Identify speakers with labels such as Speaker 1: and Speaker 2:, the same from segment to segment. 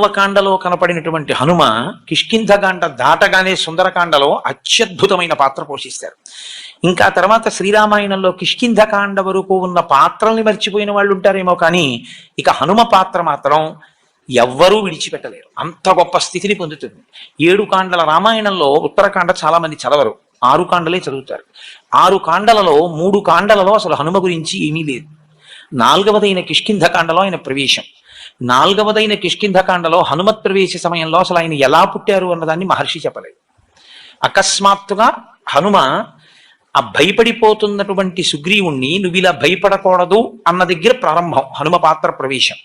Speaker 1: కాండలో కనపడినటువంటి హనుమ కిష్కింధకాండ దాటగానే సుందరకాండలో అత్యద్భుతమైన పాత్ర పోషిస్తారు. ఇంకా తర్వాత శ్రీరామాయణంలో కిష్కింధకాండ వరకు ఉన్న పాత్రల్ని మర్చిపోయిన వాళ్ళు ఉంటారేమో కానీ ఇక హనుమ పాత్ర మాత్రం ఎవ్వరూ విడిచిపెట్టలేరు. అంత గొప్ప స్థితిని పొందుతుంది. ఏడు కాండల రామాయణంలో ఉత్తరకాండ చాలా మంది చదవరు. ఆరు కాండలే చదువుతారు. ఆరు కాండలలో మూడు కాండలలో అసలు హనుమ గురించి ఏమీ లేదు. నాలుగవదైన కిష్కింధకాండలో ఆయన ప్రవేశం. నాలుగవదైన కిష్కింధకాండలో హనుమత్ ప్రవేశ సమయంలో అసలు ఆయన ఎలా పుట్టారు అన్నదాన్ని మహర్షి చెప్పలేదు. అకస్మాత్తుగా హనుమ ఆ భయపడిపోతున్నటువంటి సుగ్రీవుణ్ణి నువ్వు ఇలా భయపడకూడదు అన్న దగ్గర ప్రారంభం హనుమ పాత్ర ప్రవేశం.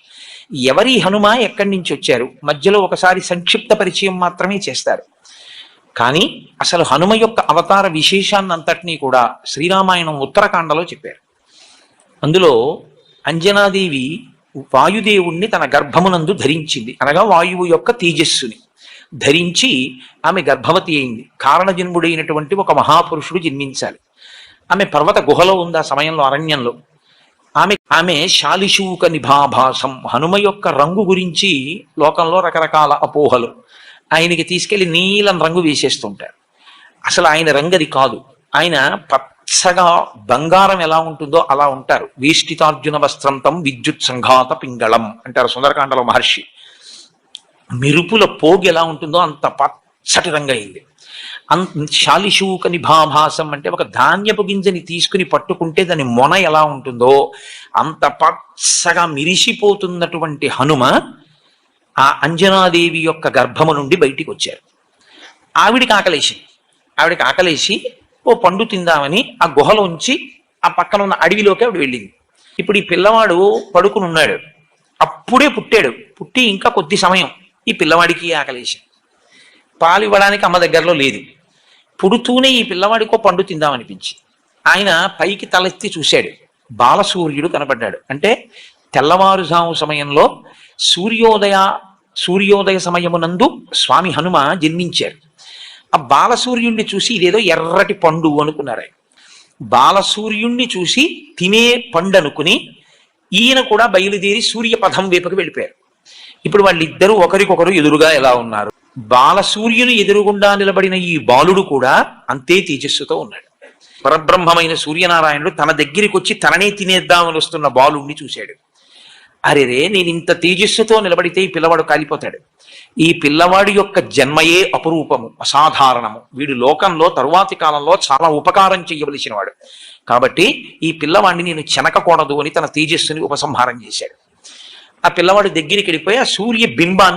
Speaker 1: ఎవరి హనుమ ఎక్కడి నుంచి వచ్చారు? మధ్యలో ఒకసారి సంక్షిప్త పరిచయం మాత్రమే చేస్తారు. కానీ అసలు హనుమ యొక్క అవతార విశేషాన్ని అంతటినీ కూడా శ్రీరామాయణం ఉత్తరకాండలో చెప్పారు. అందులో అంజనాదేవి వాయుదేవుణ్ణి తన గర్భమునందు ధరించింది. అనగా వాయువు యొక్క తేజస్సుని. ధరించి ఆమె గర్భవతి అయింది. కారణజన్ముడైనటువంటి ఒక మహాపురుషుడు జన్మించాలి. ఆమె పర్వత గుహలో ఉంది ఆ సమయంలో అరణ్యంలో. ఆమె ఆమె శాలిశూక నిభాభాసం హనుమ యొక్క రంగు గురించి లోకంలో రకరకాల అపోహలు. ఆయనకి తీసుకెళ్ళి నీలం రంగు వేసేస్తుంటారు. అసలు ఆయన రంగది కాదు. ఆయన పచ్చగా బంగారం ఎలా ఉంటుందో అలా ఉంటారు. వేష్టితార్జున వస్త్రంతం విద్యుత్ సంఘాత పింగళం అంటారు సుందరకాండలో మహర్షి. మెరుపుల పోగు ఎలా ఉంటుందో అంత పచ్చటి రంగు అంత శాలిశూక నిభాభాసం అంటే ఒక ధాన్యపు గింజని తీసుకుని పట్టుకుంటే దాని మొన ఎలా ఉంటుందో అంత పచ్చగా మిరిసిపోతున్నటువంటి హనుమ ఆ అంజనాదేవి యొక్క గర్భము నుండి బయటికి వచ్చారు. ఆవిడికి ఆకలేసింది. ఆవిడికి ఆకలేసి ఓ పండు తిందామని ఆ గుహలోంచి ఆ పక్కన ఉన్న అడవిలోకి ఆవిడ వెళ్ళింది. ఇప్పుడు ఈ పిల్లవాడు పడుకుని ఉన్నాడు. అప్పుడే పుట్టాడు. పుట్టి ఇంకా కొద్ది సమయం ఈ పిల్లవాడికి ఆకలేసి. పాలు ఇవ్వడానికి అమ్మ దగ్గరలో లేదు. పుడుతూనే ఈ పిల్లవాడికో పండు తిందామనిపించి. ఆయన పైకి తలెత్తి చూశాడు. బాలసూర్యుడు కనబడ్డాడు. అంటే తెల్లవారుజాము సమయంలో సూర్యోదయ సూర్యోదయ సమయమునందు స్వామి హనుమ జన్మించారు. ఆ బాలసూర్యుణ్ణి చూసి ఇదేదో ఎర్రటి పండు అనుకున్నారు. ఆయన బాలసూర్యుణ్ణి చూసి తినే పండు అనుకుని ఈయన కూడా బయలుదేరి సూర్యపథం వైపుకి వెళ్ళిపోయారు. ఇప్పుడు వాళ్ళిద్దరూ ఒకరికొకరు ఎదురుగా ఎలా ఉన్నారు? బాలసూర్యుని ఎదురుగుండా నిలబడిన ఈ బాలుడు కూడా అంతే తేజస్సుతో ఉన్నాడు. పరబ్రహ్మమైన సూర్యనారాయణుడు తన దగ్గరికి వచ్చి తననే తినేద్దామని వస్తున్న బాలుణ్ణి చూశాడు. అరే రే నేను ఇంత తేజస్సుతో నిలబడితే ఈ పిల్లవాడు కాలిపోతాడు. ఈ పిల్లవాడి యొక్క జన్మయే అపురూపము అసాధారణము. వీడు లోకంలో తరువాతి కాలంలో చాలా ఉపకారం చేయవలసినవాడు వాడు కాబట్టి ఈ పిల్లవాడిని నేను చెనకకూడదు అని తన తేజస్సుని ఉపసంహారం చేశాడు. ఆ పిల్లవాడు దగ్గరికి వెళ్ళిపోయి ఆ సూర్య బింబాన్ని